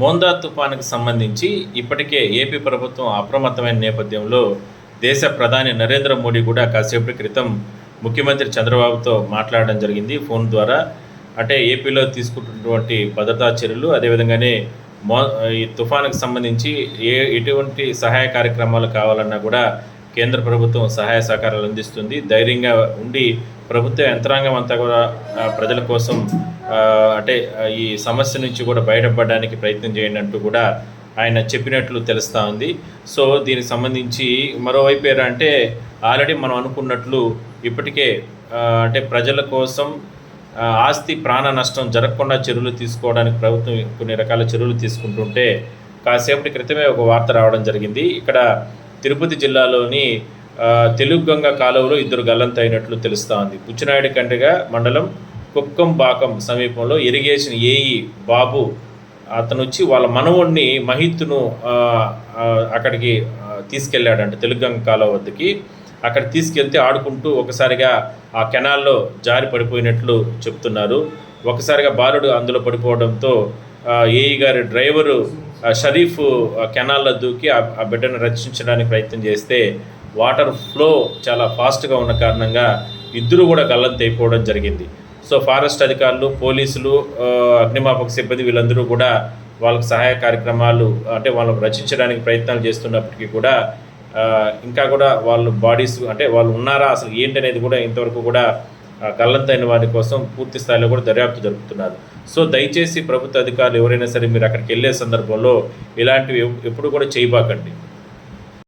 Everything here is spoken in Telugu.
మోందా తుఫానుకు సంబంధించి ఇప్పటికే ఏపీ ప్రభుత్వం అప్రమత్తమైన నేపథ్యంలో దేశ ప్రధాని నరేంద్ర మోడీ కూడా కాసేపటి క్రితం ముఖ్యమంత్రి చంద్రబాబుతో మాట్లాడడం జరిగింది. ఫోన్ ద్వారా అంటే ఏపీలో తీసుకుంటున్నటువంటి భద్రతా చర్యలు అదేవిధంగానే మో ఈ తుఫానుకు సంబంధించి ఏ ఎటువంటి సహాయ కార్యక్రమాలు కావాలన్నా కూడా కేంద్ర ప్రభుత్వం సహాయ సహకారాలు అందిస్తుంది. ధైర్యంగా ఉండి ప్రభుత్వ యంత్రాంగం అంతా కూడా ప్రజల కోసం అంటే ఈ సమస్య నుంచి కూడా బయటపడడానికి ప్రయత్నం చేయండి అంటూ కూడా ఆయన చెప్పినట్లు తెలుస్తూ ఉంది. సో దీనికి సంబంధించి మరోవైపు ఏరా అంటే ఆల్రెడీ మనం అనుకున్నట్లు ఇప్పటికే అంటే ప్రజల కోసం ఆస్తి ప్రాణ నష్టం జరగకుండా చర్యలు తీసుకోవడానికి ప్రభుత్వం కొన్ని రకాల చర్యలు తీసుకుంటుంటే కాసేపటి క్రితమే ఒక వార్త రావడం జరిగింది. ఇక్కడ తిరుపతి జిల్లాలోని తెలుగు గంగ కాలువలో ఇద్దరు గల్లంతైనట్లు తెలుస్తూ ఉంది. పుచ్చినాయుడు కండ్రిగా మండలం కుక్కంబాకం సమీపంలో ఇరిగేషన్ ఏఈ బాబు అతను వచ్చి వాళ్ళ మనవుణ్ణి మహిత్ను అక్కడికి తీసుకెళ్ళాడంట తెలుగంగ కాలువ వద్దకి. అక్కడ తీసుకెళ్తే ఆడుకుంటూ ఒకసారిగా ఆ కెనాల్లో జారి పడిపోయినట్లు చెప్తున్నారు. ఒకసారిగా బాలుడు అందులో పడిపోవడంతో ఏఈ గారి డ్రైవరు షరీఫ్ కెనాల్లో దూకి ఆ బిడ్డను రక్షించడానికి ప్రయత్నం చేస్తే వాటర్ ఫ్లో చాలా ఫాస్ట్గా ఉన్న కారణంగా ఇద్దరు కూడా గల్లంతైపోవడం జరిగింది. సో ఫారెస్ట్ అధికారులు పోలీసులు అగ్నిమాపక సిబ్బంది వీళ్ళందరూ కూడా వాళ్ళకు సహాయ కార్యక్రమాలు అంటే వాళ్ళకు రచించడానికి ప్రయత్నాలు చేస్తున్నప్పటికీ కూడా ఇంకా కూడా వాళ్ళు బాడీస్ అంటే వాళ్ళు ఉన్నారా అసలు ఏంటి అనేది కూడా ఇంతవరకు కూడా గల్లంతైన వారి కోసం పూర్తి స్థాయిలో కూడా దర్యాప్తు జరుపుతున్నారు. సో దయచేసి ప్రభుత్వ అధికారులు ఎవరైనా సరే మీరు అక్కడికి వెళ్ళే సందర్భంలో ఇలాంటివి ఎప్పుడు కూడా చేయబాకండి.